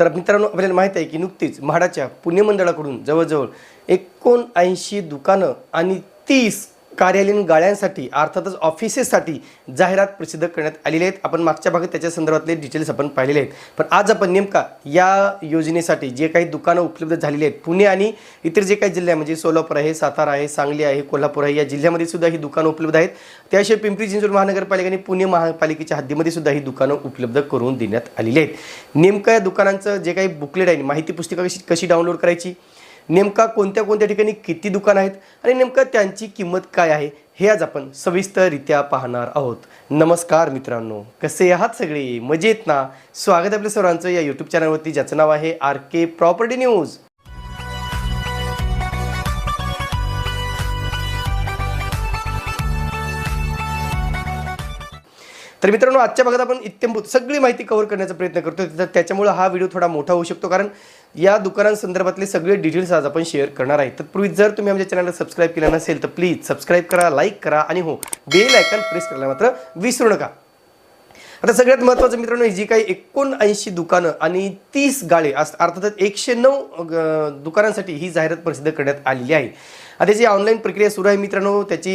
तर मित्रांनो आपल्याला माहीत आहे की नुकतीच म्हाडाच्या पुणे मंडळाकडून जवळजवळ एकोणऐंशी दुकानं आणि तीस कार्यालयीन गाळ्यांसाठी अर्थातच ऑफिसेससाठी जाहिरात प्रसिद्ध करण्यात आलेली आहेत. आपण मागच्या भागात त्याच्या संदर्भातले डिटेल्स आपण पाहिलेले आहेत. पण आज आपण नेमका या योजनेसाठी जे काही दुकानं उपलब्ध झालेली आहेत पुणे आणि इतर जे काही जिल्हे आहे, म्हणजे सोलापूर आहे सातारा आहे सांगली आहे कोल्हापूर आहे या जिल्ह्यामध्ये सुद्धा ही दुकानं उपलब्ध आहेत. त्याशिवाय पिंपरी चिंचवड महानगरपालिका आणि पुणे महापालिकेच्या हद्दीमध्ये सुद्धा ही दुकानं उपलब्ध करून देण्यात आलेली आहेत. नेमकं या दुकानांचं जे काही बुकलेट आहे माहिती पुस्तिका कशी कशी डाउनलोड करायची? नेमका कोणत्या कोणत्या ठिकाणी किती दुकानं आहेत आणि नेमकं त्यांची किंमत काय आहे हे आज आपण सविस्तररित्या पाहणार आहोत. नमस्कार मित्रांनो कसे आहात सगळे? मजेत ना? स्वागत आपल्या सर्वांचं या यूट्यूब चॅनलवरती ज्याचं नाव आहे आर के प्रॉपर्टी न्यूज. तर मित्रांनो आजच्या भागात आपण इत्यंभूत सगळी माहिती कव्हर करण्याचा प्रयत्न करतो तर त्याच्यामुळे हा व्हिडिओ थोडा मोठा होऊ शकतो. कारण या दुकानांसंदर्भातले सगळे डिटेल्स आज आपण शेअर करणार आहे. तत्पूर्वी जर तुम्ही आमच्या चॅनलला सबस्क्राईब केलं नसेल तर प्लीज सबस्क्राईब करा लाईक करा आणि हो बेल आयकन प्रेस करायला मात्र विसरू नका. आता सगळ्यात महत्त्वाचं मित्रांनो जी काही एकोणऐंशी दुकानं आणि तीस गाळे अर्थातच एकशे नऊ दुकानांसाठी ही जाहिरात प्रसिद्ध करण्यात आलेली आहे. आता जी ऑनलाईन प्रक्रिया सुरू आहे मित्रांनो त्याची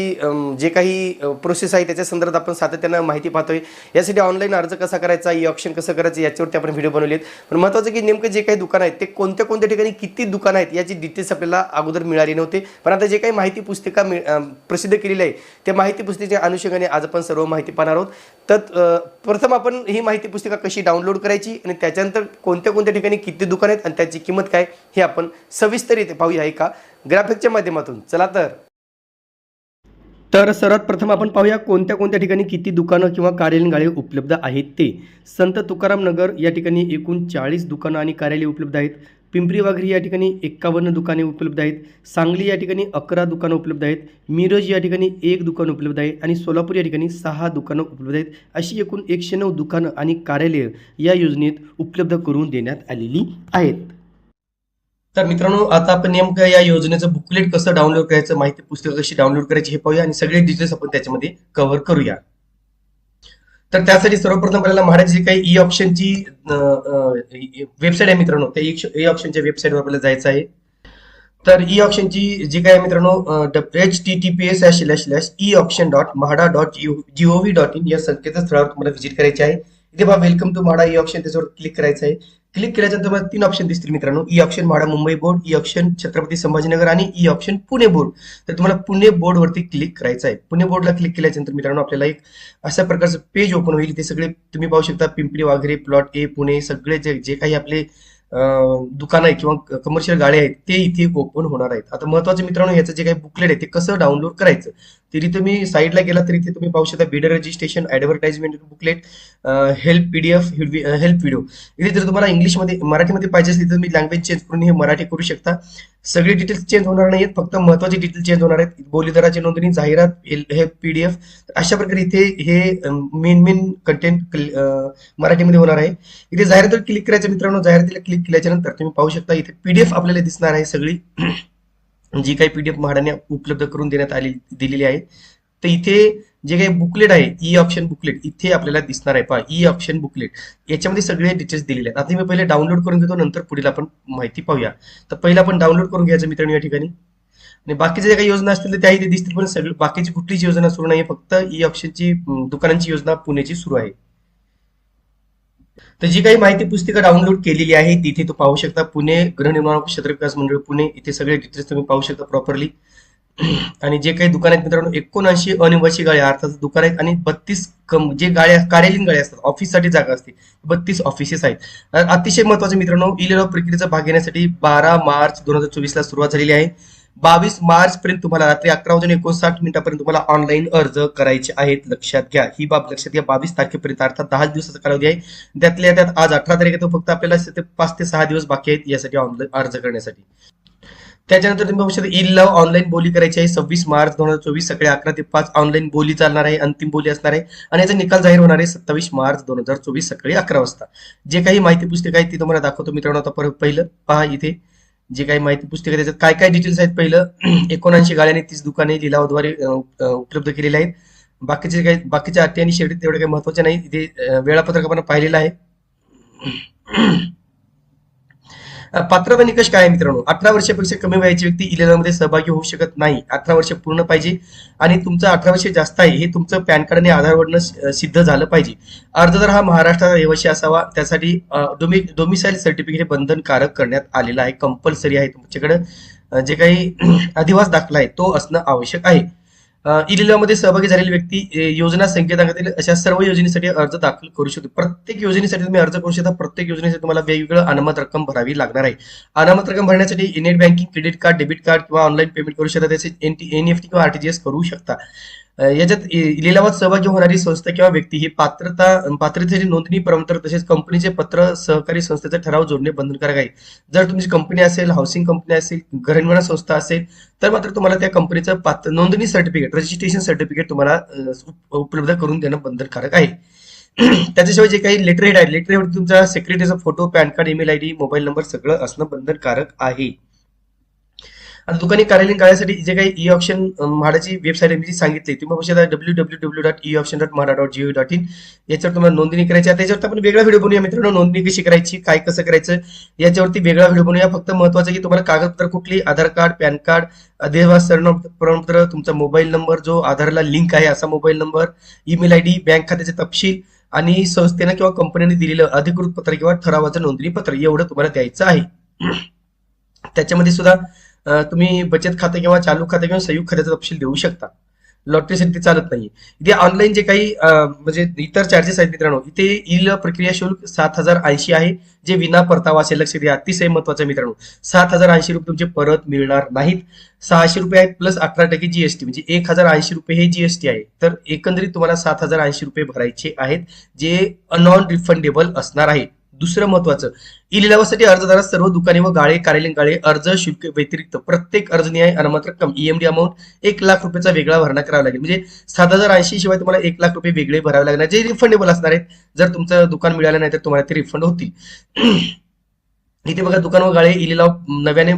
जे काही प्रोसेस आहे त्याच्या संदर्भात आपण सातत्यानं माहिती पाहतोय. यासाठी ऑनलाईन अर्ज कसा करायचा e ई ऑप्शन कसं करायचं याच्यावरती आपण व्हिडिओ बनवले आहेत पण महत्त्वाचं की नेमकं जे काही दुकान आहेत ते कोणत्या कोणत्या ठिकाणी किती दुकानं आहेत याची डिटेल्स आपल्याला अगोदर मिळाली नव्हते. पण आता जे काही माहिती पुस्तिका प्रसिद्ध केलेली आहे त्या माहिती पुस्तिकेच्या अनुषंगाने आज आपण सर्व माहिती पाहणार आहोत. तर प्रथम आपण ही माहिती पुस्तिका कशी डाउनलोड करायची आणि त्याच्यानंतर कोणत्या कोणत्या ठिकाणी किती दुकान आहेत आणि त्याची किंमत काय हे आपण सविस्तर इथे पाहूया एका ग्राफिकच्या माध्यमातून. चला तर. तर सर्वात प्रथम आपण पाहूया कोणत्या कोणत्या ठिकाणी किती दुकानं किंवा कार्यालयीन गाळे उपलब्ध आहेत ते. संत तुकाराम नगर या ठिकाणी एकूण चाळीस दुकानं आणि कार्यालय उपलब्ध आहेत. पिंपरी वाघरी या ठिकाणी एक्कावन्न दुकाने उपलब्ध आहेत. सांगली या ठिकाणी अकरा दुकानं उपलब्ध आहेत. मिरज या ठिकाणी एक दुकान उपलब्ध आहे आणि सोलापूर या ठिकाणी सहा दुकानं उपलब्ध आहेत. अशी एकूण एकशे नऊ दुकानं आणि कार्यालयं या योजनेत उपलब्ध करून देण्यात आलेली आहेत. तर मित्रांनो आता आपण नेमकं या योजनेचं बुकलेट कसं डाउनलोड करायचं माहिती पुस्तकं कशी डाउनलोड करायची हे पाहूया आणि सगळे डिटेल्स आपण त्याच्यामध्ये कव्हर करूया. तर त्यासाठी सर्वप्रथम आपल्याला म्हाडाची जी काही ई ऑप्शनची वेबसाईट आहे मित्रांनो त्या ई ऑप्शनच्या वेबसाईटवर आपल्याला जायचं आहे. तर e ई ऑप्शनची जी काय मित्रांनो H T T P S slash slash e option dot MHADA dot G O V dot in या संकेतस्थळावर तुम्हाला व्हिजिट करायची आहे. इथे बा welcome to MHADA e option त्याच्यावर क्लिक करायचं आहे क्लिक केल्यानंतर तुम्हाला तीन ऑप्शन दिसतील मित्रांनो. E option MHADA Mumbai board e option Chhatrapati Sambhajinagar आणि ई ऑप्शन पुणे बोर्ड तर तुम्हाला पुणे बोर्ड वरती क्लिक करायचं आहे पुणे बोर्डला क्लिक केल्यानंतर मित्रांनो आपल्याला एक अशा प्रकारचं पेज ओपन होईल. ते सगळे तुम्ही पाहू शकता पिंपरी वाघरे प्लॉट ए पुणे सगळे जे जे काही आपले दुकान आहे किंवा कमर्शियल गाड्या आहेत ते इथे ओपन होणार आहेत. आता महत्त्वाचे मित्रांनो याचं जे काही बुकलेट आहे ते कसं डाउनलोड करायचं? तरी तुम्ही साईडला गेला तरी इथे तुम्ही पाहू शकता bidder registration advertisement booklet help PDF help video इथे जर तुम्हाला इंग्लिशमध्ये मराठीमध्ये पाहिजे असली तर तुम्ही लँग्वेज चेंज करून हे मराठी करू शकता. सगळे डिटेल्स चेंज होणार नाहीत फक्त महत्त्वाचे डिटेल चेंज होणार आहेत. बोलीदाराची नोंदणी जाहिरात हे पीडीएफ अशा प्रकारे इथे हे मेन मेन कंटेंट मराठीमध्ये होणार आहे. इथे जाहिरातीवर क्लिक करायचं मित्रांनो जाहिरातीला क्लिक केल्याच्यानंतर तुम्ही पाहू शकता इथे पीडीएफ आपल्याला दिसणार आहे सगळी. जी काही पीडीएफ म्हाडाने उपलब्ध करून देण्यात आली दिलेली आहे तर इथे जे काही बुकलेट आहे ई ऑप्शन बुकलेट इथे आपल्याला दिसणार आहे. पहा ई ऑप्शन बुकलेट याच्यामध्ये सगळे डिटेल्स दिलेले आहेत. आता मी पहिले डाउनलोड करून घेतो नंतर पुढील आपण माहिती पाहूया. तर पहिला आपण डाउनलोड करून घ्यायचं मित्रांनो या ठिकाणी. आणि बाकीच्या ज्या काही योजना असतील तर त्याही इथे दिसतील पण सगळी बाकीची कुठलीच योजना सुरू नाही फक्त e ई ऑप्शनची दुकानांची योजना पुण्याची सुरू आहे. तर जी काही माहिती पुस्तिका डाउनलोड केलेली आहे तिथे तो पाहू शकता. पुणे गृहनिर्माण क्षेत्र विकास मंडळ पुणे इथे सगळे डिटेल्स तुम्ही पाहू शकता प्रॉपरली आणि जे काही दुकान आहेत मित्रांनो एकोणऐंशी अनिवासी गाड्या अर्थात दुकान आहेत आणि बत्तीस कम जे गाड्या कार्यालयीन गाड्या असतात ऑफिससाठी जागा असते. बत्तीस ऑफिसेस आहेत. अतिशय महत्त्वाचे मित्रांनो ई लिलाव प्रक्रियेचा भाग घेण्यासाठी बारा मार्च दोन हजार चोवीस ला सुरुवात झालेली आहे. बावीस मार्च पर्यंत तुम्हाला रात्री अकरा वाजून एकोणसाठ मिनिटापर्यंत तुम्हाला ऑनलाईन अर्ज करायचे आहेत. लक्षात घ्या. ही बाब लक्षात घ्या. बावीस तारखेपर्यंत अर्थात दहा दिवसाचा कालावधी आहे. त्यातल्या त्यात आज अठरा तारखे तर फक्त आपल्याला पाच ते सहा दिवस बाकी आहेत यासाठी ऑनलाईन अर्ज करण्यासाठी. त्याच्यानंतर तुम्ही बघू शकता ई लव ऑनलाईन बोली करायची आहे. सव्वीस मार्च दोन हजार चोवीस सकाळी अकरा ते पाच ऑनलाईन बोली चालणार आहे. अंतिम बोली असणार आहे. आणि याचा निकाल जाहीर होणार आहे सत्तावीस मार्च दोन हजार चोवीस सकाळी अकरा वाजता. जे काही माहिती पुस्तक आहे ती तुम्हाला दाखवतो मित्रांनो. आता परत पहिलं पहा इथे. जे काही माहिती पुस्तक आहे त्याच्यात काय काय डिटेल्स आहेत पहिलं? एकोणऐंशी गाड्याने तीस दुकाने लिलावाद्वारे उपलब्ध केलेले आहेत. बाकीचे काही बाकीच्या अटी आणि शेवटी तेवढे काही महत्त्वाचे नाही. ते वेळापत्रक आपण पाहिलेलं आहे. पात्र व निकष काय आहे मित्रांनो? अठरा वर्षापेक्षा कमी वयाची व्यक्ती इलेक्शनमध्ये सहभागी होऊ शकत नाही. अठरा वर्ष पूर्ण पाहिजे आणि तुमचं अठरा वर्ष जास्त आहे हे तुमचं पॅन कार्ड आणि आधारवरनं सिद्ध झालं पाहिजे. अर्जदार हा महाराष्ट्राचा रहिवासी असावा. त्यासाठी डोमि डोमिसाईल सर्टिफिकेट बंधनकारक करण्यात आलेलं आहे. कंपल्सरी आहे तुमच्याकडे. जे काही अधिवास दाखला आहे तो असणं आवश्यक आहे. ई मध्ये सहभागी झालेली व्यक्ती योजना संकेतांकातील अशा सर्व योजनेसाठी अर्ज दाखल करू शकतो. प्रत्येक योजनेसाठी तुम्ही अर्ज करू शकता. प्रत्येक योजनेसाठी तुम्हाला वेगवेगळं अनामत रक्कम भरावी लागणार आहे. अनामत रक्कम भरण्यासाठी net banking credit card debit card किंवा ऑनलाईन पेमेंट करू शकता. तसेच टी किंवा आरटीजीएस करू शकता. याच्यात लिलावात सहभागी होणारी संस्था किंवा व्यक्ती ही पात्रता पात्रतेची नोंदणी प्रमाणपत्र तसेच कंपनीचे पत्र सहकारी संस्थेचा ठराव जोडणे बंधनकारक आहे. जर तुमची कंपनी असेल हाऊसिंग कंपनी असेल घरनिर्माण संस्था असेल तर मात्र तुम्हाला त्या कंपनीचं पात्र नोंदणी सर्टिफिकेट रजिस्ट्रेशन सर्टिफिकेट तुम्हाला उपलब्ध करून देणं बंधनकारक आहे. त्याच्याशिवाय जे काही लेटर हेड आहे लेटर हेड तुमचा सेक्रेटरीचा photo PAN card email ID mobile number सगळं असणं बंधनकारक आहे. आणि दुकाने कार्यालयीन काळासाठी जे काही ई ऑप्शन म्हाडाची वेबसाईट आहे मी जी सांगितली तुम्ही बघू शकता W W W dot e option dot MHADA dot G O dot in याच्यावर तुम्हाला नोंदणी करायची. आहे त्याच्यावर आपण वेगळा व्हिडिओ बनवूया मित्रांनो. नोंदणी कशी करायची काय कसं करायचं याच्यावरती वेगळा व्हिडिओ बनवूया. फक्त महत्वाचं की तुम्हाला कागदपत्र कुठली आधार कार्ड पॅन कार्ड अधिवास प्रमाणपत्र तुमचा मोबाईल नंबर जो आधारला लिंक आहे असा mobile number email I D bank खात्याचे तपशील आणि संस्थेनं किंवा कंपनीने दिलेलं अधिकृत पत्र किंवा ठरावाचं नोंदणी पत्र एवढं तुम्हाला द्यायचं आहे. त्याच्यामध्ये सुद्धा तुम्ही बचत खाते किंवा चालू खाते किंवा संयुक्त खात्याचा तपशील देऊ शकता. लॉटरीसाठी ते चालत नाही इथे ऑनलाईन जे काही म्हणजे इतर चार्जेस आहेत मित्रांनो इथे इल प्रक्रिया शुल्क सात हजार ऐंशी आहे जे विना परतावा असेल लक्ष द्या अतिशय महत्वाचं आहे मित्रांनो. सात हजार ऐंशी रुपये तुमचे परत मिळणार नाहीत. सहाशे रुपये आहेत प्लस अठरा टक्के जीएसटी म्हणजे एक हजार ऐंशी रुपये हे जीएसटी आहे. तर एकंदरीत तुम्हाला सात हजार ऐंशी रुपये भरायचे आहेत जे नॉन रिफंडेबल असणार आहे. दुसरं महत्वाचं ई लिलावासाठी अर्जदारास सर्व दुकाने व गाळे कार्यालयीन गाळे अर्ज शुल्क व्यतिरिक्त प्रत्येक अर्जनिहाय अनामत रक्कम ईएमडी अमाऊंट एक लाख रुपयाचा वेगळा भरणा करावा लागेल. म्हणजे सात हजार ऐंशी शिवाय तुम्हाला एक लाख रुपये वेगळे भरावे लागणार. जे रिफंडेबल असणार आहेत जर तुमचं दुकान मिळालं नाही तर तुम्हाला ते रिफंड होतील. इथे बघा दुकान व गाळे ई लिलाव नव्याने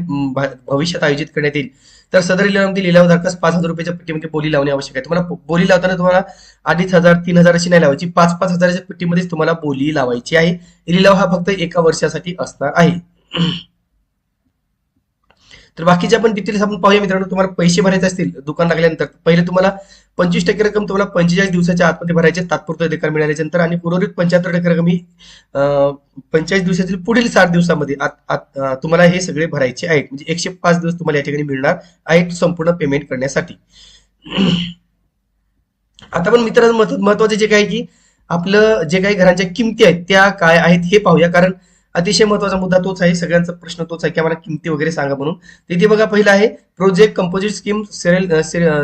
भविष्यात आयोजित करण्यात येईल. तर सदर लिलावामध्ये लिलावधारकास पाच हजार रुपयाच्या पट्टीमध्ये बोली लावणे आवश्यक आहे. तुम्हाला बोली लावताना तुम्हाला अडीच हजार तीन हजार अशी नाही लावायची. पाच पाच हजाराच्या पट्टीमध्येच तुम्हाला बोली लावायची आहे. लिलाव हा फक्त एका वर्षासाठी असणार आहे. तर बाकीचे आपण डिटेल्स आपण पाहूया मित्रांनो. तुम्हाला पैसे भरायचे असतील दुकान लागल्यानंतर पहिले तुम्हाला पंचवीस टक्के रक्कम तुम्हाला पंचेचाळीस दिवसाच्या आतमध्ये भरायचे तात्पुरतं अधिकार मिळाल्याच्या नंतर आणि उर्वरित पंच्याहत्तर टक्के रक्कम ही पंचेचाळीस दिवसातील पुढील साठ दिवसामध्ये आत- आत- तुम्हाला हे सगळे भरायचे आहेत. म्हणजे एकशे पाच दिवस तुम्हाला या ठिकाणी मिळणार आहेत संपूर्ण पेमेंट करण्यासाठी. आता पण मित्रांनो महत्व- महत्त्वाचे जे काय की आपलं जे काही घरांच्या किमती आहेत त्या काय आहेत हे पाहूया. कारण अतिशय महत्त्वाचा मुद्दा तोच आहे सगळ्यांचा प्रश्न तोच आहे की आम्हाला किमती वगैरे सांगा म्हणून. तिथे बघा पहिलं आहे प्रोजेक्ट कंपोजिट स्कीम सिरियल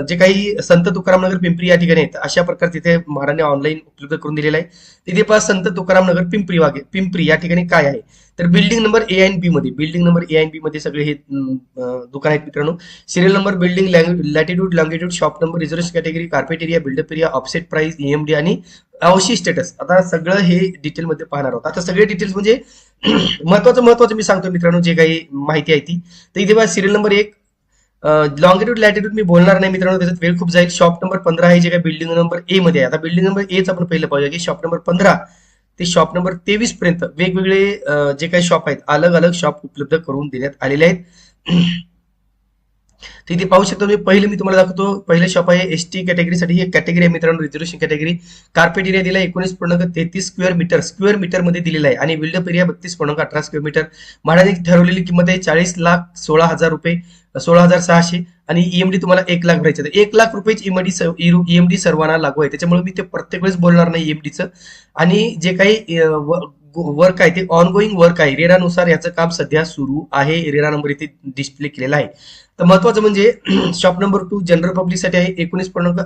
जे काही संत तुकाराम नगर पिंपरी या ठिकाणी आहेत अशा प्रकारे तिथे महाराजांनी ऑनलाईन उपलब्ध करून दिलेलं आहे. तिथे पहा संत तुकाराम नगर पिंपरी वागे पिंपरी या ठिकाणी काय आहे? तर building number A N B मध्ये building number A N B मध्ये सगळे हे दुकान आहेत मित्रांनो. Serial number building latitude longitude shop number reservation category carpet area build up area offset price EMD आणि अवशी स्टेटस आता सगळं हे डिटेल मध्ये पाहणार आहोत. आता सगळे डिटेल्स म्हणजे महत्वाचं महत्वाचं मी सांगतो मित्रांनो जे काही माहिती आहे ती. तर इथे बघा सिरियल नंबर एक लॉंगिट्यूड लॅटिट्यूड मी बोलणार नाही मित्रांनो त्याच्यात वेळ खूप जाईल. शॉप नंबर पंधरा आहे जे काही बिल्डिंग नंबर ए मध्ये आहे. आता बिल्डिंग नंबर एच आपण पहिलं पाहूया की शॉप नंबर पंधरा ते शॉप नंबर तेवीस पर्यंत वेगवेगळे जे काही शॉप आहेत अलग अलग शॉप उपलब्ध करून देण्यात आलेले आहेत. तर इथे पाहू शकतो तुम्ही पहिले मी तुम्हाला दाखवतो पहिले शॉप आहे एस टी कॅटेगरीसाठी ही कॅटेगरी आहे मित्रांनो रिझर्वेशन कॅटेगरी कार्पेट एरिया दिला एकोणीस पूर्णांक तेहतीस स्क्वेअर मीटर स्क्वेअर मीटरमध्ये दिलेला आहे. आणि बिल्डअप एरिया बत्तीस पूर्णांक अठरा स्क्वेअर मीटर भाड्याने ठरवलेली किंमत आहे चाळीस लाख सोळा हजार रुपये सोळा हजार सहाशे. आणि ईएमडी तुम्हाला एक लाख भरायचं तर एक लाख रुपयेच ईएमडी ईएमडी सर्वांना लागू आहे. त्याच्यामुळे मी ते प्रत्येक वेळेस बोलणार नाही ईएमडीचं आणि जे काही वर्क आहे ते ऑनगोईंग वर्क आहे. रेरानुसार याचं काम सध्या सुरू आहे. रेरा नंबर इथे डिस्प्ले केलेला आहे. तर महत्वाचं म्हणजे शॉप नंबर टू जनरल पब्लिकसाठी आहे एकोणीस पूर्णांक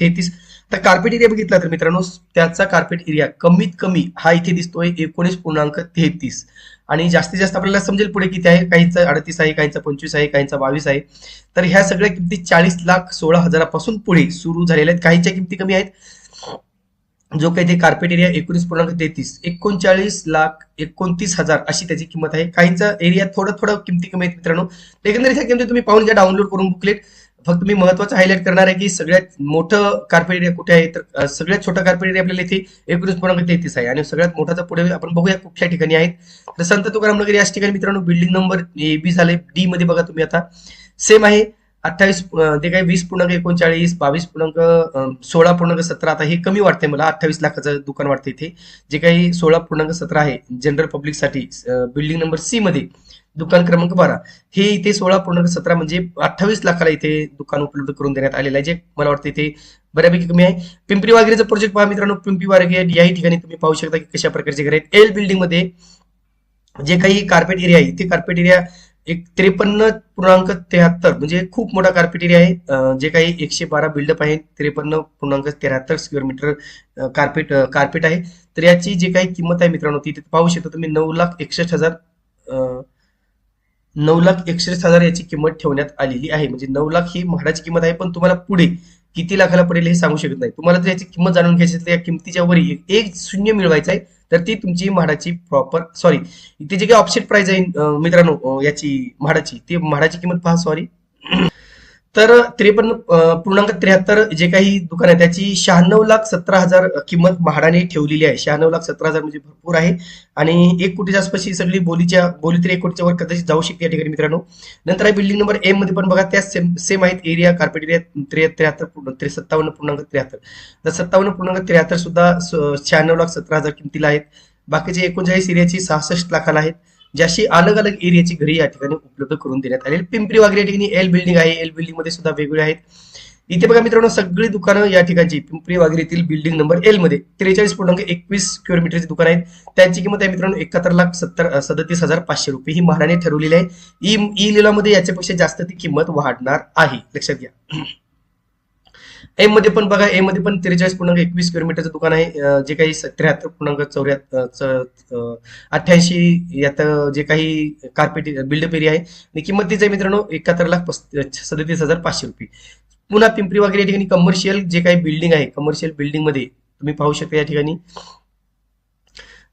तेहतीस. तर कार्पेट एरिया बघितला तर मित्रांनो त्याचा कार्पेट एरिया कमीत कमी हा इथे दिसतोय एकोणीस पूर्णांक तेहतीस. आणि जास्तीत जास्त आपल्याला समजेल पुढे किती आहे काहींचा अडतीस आहे काहींचा पंचवीस आहे काहींचा बावीस आहे. तर ह्या सगळ्या किमती चाळीस लाख सोळा हजारापासून पुढे सुरू झालेल्या आहेत. काहींच्या किमती कमी आहेत. जो काही ते कार्पेट एरिया एकोणीस पूर्णांक तेहतीस एकोणचाळीस लाख एकोणतीस हजार अशी त्याची किंमत आहे. काहींचा एरिया थोडं थोडं किमती कमी आहेत मित्रांनो. एकंदरीत ह्या किमती तुम्ही पाहून घ्या डाउनलोड करून बुकलेट फक्त मी महत्वाचं हायलाईट करणार आहे की सगळ्यात मोठं कार्पेट एरिया कुठे आहे? तर सगळ्यात छोटा कार्पेट एरिया आपल्याला इथे एकोणीस पूर्णांक तेहतीस आहे. आणि सगळ्यात मोठाचा पुढे आपण बघूया कुठल्या ठिकाणी आहेत तर संत तुकाराम नगर याच ठिकाणी मित्रांनो बिल्डिंग नंबर ए बी झाले डी मध्ये बघा तुम्ही आता. सेम आहे. अठ्ठावीस जे ते काही वीस पूर्णांक एकोणचाळीस बावीस पूर्णांक सोळा पूर्णांक सतरा आता हे कमी वाटते मला. अठ्ठावीस लाखाचं दुकान वाटतं इथे. जे काही सोळा पूर्णांक सतरा आहे जनरल पब्लिकसाठी बिल्डिंग नंबर सी मध्ये दुकान क्रमांक बारा हे इथे सोळा पूर्णांक सतरा म्हणजे अठ्ठावीस लाखाला इथे दुकान उपलब्ध करून देण्यात आलेलं आहे जे मला वाटतं इथे बऱ्यापैकी कमी आहे. पिंपरी वाघेरीचं प्रोजेक्ट पहा मित्रांनो. पिंपरी वाघेरी याही ठिकाणी तुम्ही पाहू शकता की कशा प्रकारचे घर आहेत. एल बिल्डिंगमध्ये जे काही कार्पेट एरिया आहे ते कार्पेट एरिया एक त्रेपन्न पूर्णांक त्र्याहत्तर म्हणजे खूप मोठा कार्पेट एरिया आहे. जे काही एकशे बारा बिल्डअप आहे त्रेपन्न पूर्णांक त्र्याहत्तर स्क्वेअर मीटर कार्पेट कार्पेट आहे. तर याची जी काही किंमत आहे मित्रांनो ती तिथे पाहू शकता तुम्ही नऊ लाख एकसष्ट हजार नऊ लाख एकसष्ट हजार याची किंमत ठेवण्यात आलेली आहे. म्हणजे नऊ लाख ही म्हाडाची किंमत आहे पण तुम्हाला पुढे किती लाखाला पडेल हे सांगू शकत नाही. तुम्हाला जर याची किंमत जाणून घ्यायची असेल तर या किमतीच्या वर एक- शून्य मिळवायचं आहे तर ती तुमची म्हाडाची प्रॉपर सॉरी इथे जे काही ऑप्शन प्राइस आहे मित्रांनो याची म्हाडाची ती म्हाडाची किंमत पहा सॉरी तर त्रेपन्न पूर्णांक त्र्याहत्तर जे काही दुकान आहे त्याची शहाण्णव लाख सतरा हजार किंमत म्हाडाने ठेवलेली आहे. शहाण्णव लाख सतरा हजार म्हणजे भरपूर आहे. आणि एक कोटीच्या आसपास ही सगळी बोलीच्या बोली तर एक कोटीच्या वर कदाचित जाऊ शकते या ठिकाणी मित्रांनो. नंतर आहे बिल्डिंग नंबर एममध्ये पण बघा त्या सेम सेम आहेत एरिया कार्पेट एरिया त्रे त्र्याहत्तर पूर्ण त्रे सत्तावन्न पूर्णांक त्र्याहत्तर. तर सत्तावन्न पूर्णांक त्र्याहत्तर सुद्धा शहाण्णव लाख सतरा हजार किमतीला आहेत. बाकीचे एकोणचाळीस एरियाची सहासष्ट लाखाला आहेत. ज्याशी अलग अलग एरियाची घरी या ठिकाणी उपलब्ध करून देण्यात आलेली. पिंपरी वागरे या ठिकाणी एल बिल्डिंग आहे. एल बिल्डिंगमध्ये सुद्धा वेगवेगळे आहेत. इथे बघा मित्रांनो सगळी दुकानं या ठिकाणची पिंपरी वागरीतील बिल्डिंग नंबर एलमध्ये त्रेचाळीस पूर्णांक एकवीस स्क्वेअर मीटरची दुकान आहेत. त्यांची किंमत आहे मित्रांनो एकाहत्तर लाख सत्तर सदतीस हजार पाचशे रुपये ही महाराने ठरवलेली आहे. ई ई लिलामध्ये याच्यापेक्षा जास्त ती किंमत वाढणार आहे. लक्षात घ्या. एममध्ये पण बघा एममध्ये पण त्रेचाळीस पूर्णांक एकवीस स्क्वेअर मीटरचं दुकान आहे. जे काही त्र्याहत्तर पूर्णांक चौऱ्याहत्तर अठ्ठ्याऐंशी यात जे काही कार्पेट बिल्डअप एरिया आहे. आणि किंमत तीच आहे मित्रांनो एकाहत्तर लाख पस्त- सदतीस हजार पाचशे रुपये. पुन्हा पिंपरी वगैरे या ठिकाणी कमर्शियल जे काही बिल्डिंग आहे कमर्शियल बिल्डिंगमध्ये तुम्ही पाहू शकता या ठिकाणी.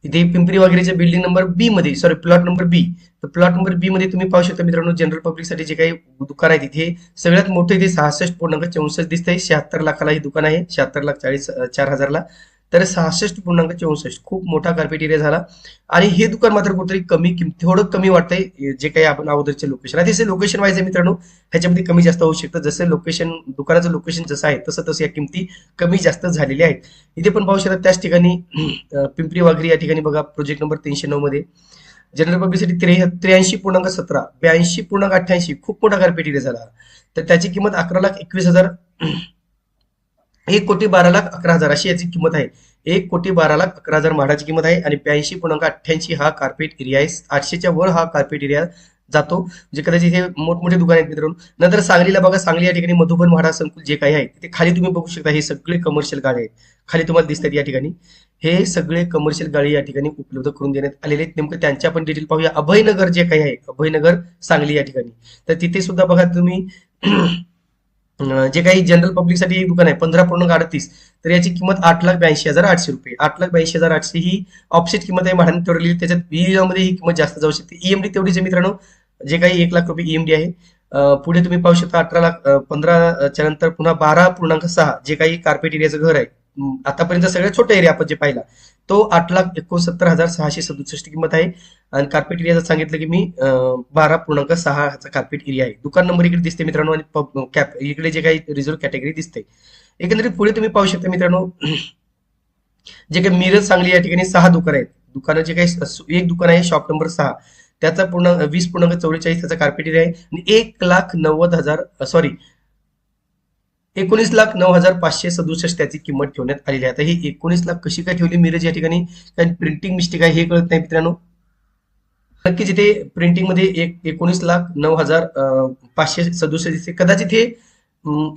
इथे पिंपरी वगैरेच्या बिल्डिंग नंबर बी मध्ये सॉरी प्लॉट नंबर बी तर प्लॉट नंबर बी मध्ये तुम्ही पाहू शकता मित्रांनो जनरल पब्लिकसाठी जे काही दुकान आहे तिथे सगळ्यात मोठं इथे सहासष्ट पूर्णांक चौसष्ट दिसतंय. शहात्तर लाखाला ही दुकान आहे. शहात्तर लाख चाळीस चार हजारला. तर सहासष्ट पूर्णांक चौसष्ट. खूप मोठा कार्पेट एरिया झाला. आणि हे दुकान मात्र कुठेतरी कमी किमती थोडं कमी वाटतंय. जे काही आपण अगोदरचे लोकेशन आहे तसे लोकेशन वाईज आहे मित्रांनो ह्याच्यामध्ये कमी जास्त होऊ शकतं. जसं लोकेशन दुकानाचं लोकेशन जसं आहे तसं तसं या किमती कमी जास्त झालेल्या आहेत. इथे पण पाहू शकता त्याच ठिकाणी पिंपरी वाघरी या ठिकाणी बघा प्रोजेक्ट नंबर तीनशे नऊ मध्ये. जनरल पब्लिकसाठी त्रे त्र्याऐंशी पूर्णांक सतरा ब्याऐंशी पूर्णांक अठ्ठ्याऐंशी खूप मोठा कार्पेट एरिया झाला. तर त्याची किंमत अकरा लाख एकवीस हजार एक कोटी बारा लाख अकरा हजार अशी याची किंमत आहे. एक कोटी बारा लाख अकरा हजार म्हाडाची किंमत आहे आणि ब्याऐंशी पूर्णांक अठ्ठ्याऐंशी हा कार्पेट एरिया आहे. आठशेच्या वर हा कार्पेट एरिया जातो. जे कदाचित हे मोठमोठे दुकान आहेत मित्रांनो. नंतर सांगलीला बघा सांगली या ठिकाणी मधुबन म्हाडा संकुल जे काही आहे ते खाली तुम्ही बघू शकता हे सगळे कमर्शियल गाळे आहेत. खाली तुम्हाला दिसतात या ठिकाणी. हे सगळे कमर्शियल गाडी या ठिकाणी उपलब्ध करून देण्यात आलेले आहेत. नेमकं त्यांच्या पण डिटेल पाहूया. अभयनगर जे काही आहे अभयनगर सांगली या ठिकाणी. तर तिथे सुद्धा बघा तुम्ही जे काही जनरल पब्लिकसाठी एक दुकान आहे पंधरा पूर्ण अडतीस तर याची किंमत आठ लाख ब्याऐंशी हजार आठशे रुपये. आठ लाख ब्याऐंशी हजार आठशे ही ऑफसेट किंमत आहे भाड्याने ठरवलेली त्याच्यात EMI मध्ये ही किंमत जास्त जाऊ शकते. ईएमडी तेवढीच आहे मित्रांनो. जे काही एक लाख रुपये ईएमडी आहे. पुढे तुम्ही पाहू शकता अठरा लाख पंधराच्या नंतर पुन्हा बारा पूर्णांक सहा जे काही कार्पेट एरियाचं घर आहे. आतापर्यंत सगळ्यात छोटा एरिया आपण जे पाहिला तो आठ लाख एकोणसत्तर हजार सहाशे सदुसष्ट किंमत आहे. आणि कार्पेट एरियाचं सांगितलं की मी बारा पूर्णांक सहा ह्याचा कार्पेट एरिया आहे. दुकान नंबर इकडे दिसते मित्रांनो आणि कॅप इकडे जे काही रिझर्व कॅटेगरी दिसते. एकंदरीत पुढे तुम्ही पाहू शकता मित्रांनो जे काही मिरज सांगली या ठिकाणी सहा दुकान आहेत. दुकानं जे काही एक दुकान आहे शॉप नंबर सहा. त्याचा पूर्ण वीस पूर्णांक चौवेचाळीस त्याचा कार्पेट एरिया आहे. आणि एक लाख नव्वद हजार सॉरी एकोणीस लाख नऊ हजार पाचशे सदुसष्ट त्याची किंमत ठेवण्यात आलेली आहे. आता ही एकोणीस लाख कशी काय ठेवली मिरज या ठिकाणी? कारण प्रिंटिंग मिस्टेक आहे हे कळत नाही मित्रांनो. नक्की जिथे प्रिंटिंगमध्ये एक एकोणीस लाख नऊ हजार पाचशे सदुसष्ट दिसते. कदाचित हे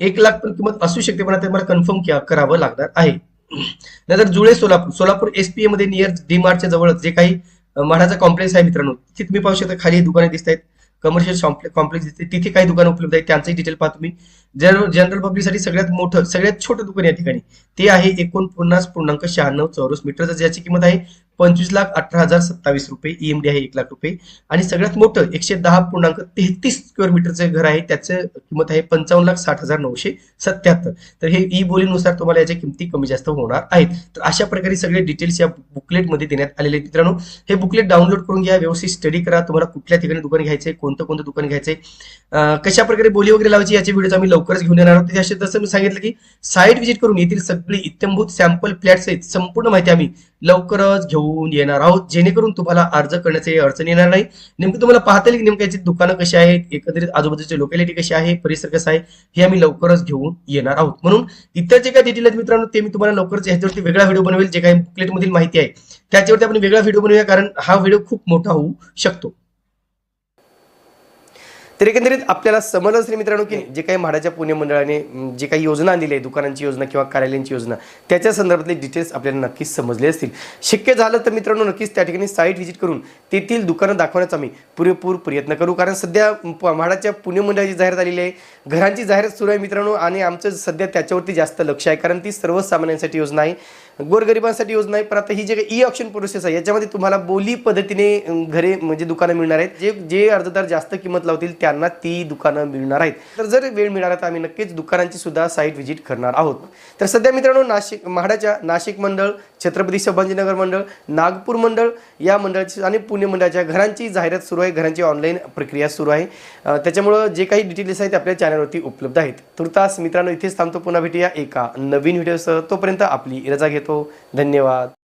एक लाख पण किंमत असू शकते पण आता मला कन्फर्म करावं लागणार आहे. नंतर जुळे सोलापूर सोलापूर एसपीए मध्ये नियर डी मार्टच्या जवळ जे काही अं, म्हाडाचा कॉम्प्लेक्स आहे मित्रांनो तिथे तुम्ही पाहू शकता खाली दुकाने दिसत आहेत कमर्शियल कॉम्प्लेक्स दिसते तिथे काही दुकान उपलब्ध आहेत त्यांचंही डिटेल पाहतो तुम्ही. जनरल जनरल पब्लिकसाठी सगळ्यात मोठं सगळ्यात छोटं दुकान या ठिकाणी. ते आहे एकोणपन्नास पूर्णांक शहाण्णव चौरस मीटरचं ज्याची किंमत आहे पंचवीस लाख अठरा हजार सत्तावीस रुपये ईएमडी आहे एक लाख रुपये. आणि सगळ्यात मोठं एकशे दहा पूर्णांक तेहतीस स्क्वेअर मीटरचं घर आहे त्याचं किंमत आहे पंचावन्न लाख साठ हजार नऊशे सत्याहत्तर तर हे ई बोलीनुसार तुम्हाला याच्या किमती कमी जास्त होणार आहेत. तर अशा प्रकारे सगळे डिटेल्स या बुकलेटमध्ये देण्यात आलेले आहेत मित्रांनो. हे बुकलेट डाउनलोड करून घ्या व्यवस्थित स्टडी करा. तुम्हाला कुठल्या ठिकाणी दुकान घ्यायचे कोणतं कोणतं दुकान घ्यायचं आहे कशा प्रकारे बोली वगैरे लावायची याचे व्हिडिओ आम्ही लवकरच घेऊन येणार आहोत. त्याशी जसं मी सांगितलं की साईट व्हिजिट करून येथील सगळी इत्यंभूत सॅम्पल फ्लॅट्स आहेत. संपूर्ण माहिती आम्ही लवकरच घेऊ. घेऊन येणार आहोत. जेणेकरून तुम्हाला अर्ज करण्याची अडचण येणार नाही. नेमकं तुम्हाला पाहता येईल की नेमकं याची दुकानं कशी आहेत एकत्रित आजूबाजूची लोकॅलिटी कशी आहे परिसर कसा आहे हे आम्ही लवकरच घेऊन येणार आहोत. म्हणून इतर जे काही डिटेल आहेत मित्रांनो ते मी तुम्हाला लवकरच ह्याच्यावरती वेगळा व्हिडिओ बनवेल जे काही बुकलेटमधील माहिती आहे. त्याच्यावरती आपण वेगळा व्हिडिओ बनवूया कारण हा व्हिडिओ खूप मोठा होऊ शकतो. तर एकंदरीत आपल्याला समजलं असेल मित्रांनो की जे काही म्हाडाच्या पुणे मंडळाने जे काही योजना आणलेली आहे दुकानांची योजना किंवा कार्यालयांची योजना त्याच्या संदर्भातले डिटेल्स आपल्याला नक्कीच समजले असतील. शक्य झालं तर मित्रांनो नक्कीच त्या ठिकाणी साईट व्हिजिट करून तेथील दुकानं दाखवण्याचा आम्ही पुरेपूर प्रयत्न करू. कारण सध्या म्हाडाच्या पुणे मंडळाची जाहिरात आलेली आहे घरांची जाहिरात सुरू आहे मित्रांनो आणि आमचं सध्या त्याच्यावरती जास्त लक्ष आहे. कारण ती सर्वसामान्यांसाठी योजना आहे. गोरगरिबांसाठी योजना आहे. पण आता ही जे काही ई ऑप्शन प्रोसेस आहे याच्यामध्ये तुम्हाला बोली पद्धतीने घरे म्हणजे दुकानं मिळणार आहेत. जे जे अर्जदार जास्त किंमत लावतील त्यांना ती दुकानं मिळणार आहेत. तर जर वेळ मिळाला तर आम्ही नक्कीच दुकानांची सुद्धा साईट व्हिजिट करणार आहोत. तर सध्या मित्रांनो नाशिक म्हाडाच्या नाशिक मंडळ छत्रपती संभाजीनगर मंडळ नागपूर मंडळ या मंडळाची आणि पुणे मंडळाच्या घरांची जाहिरात सुरू आहे. घरांची ऑनलाईन प्रक्रिया सुरू आहे. त्याच्यामुळं जे काही डिटेल्स आहेत ते आपल्या चॅनलवरती उपलब्ध आहेत. तुर्तास मित्रांनो इथेच थांबतो. पुन्हा भेटूया एका नवीन व्हिडिओसह तोपर्यंत आपली रजा घेतो धन्यवाद.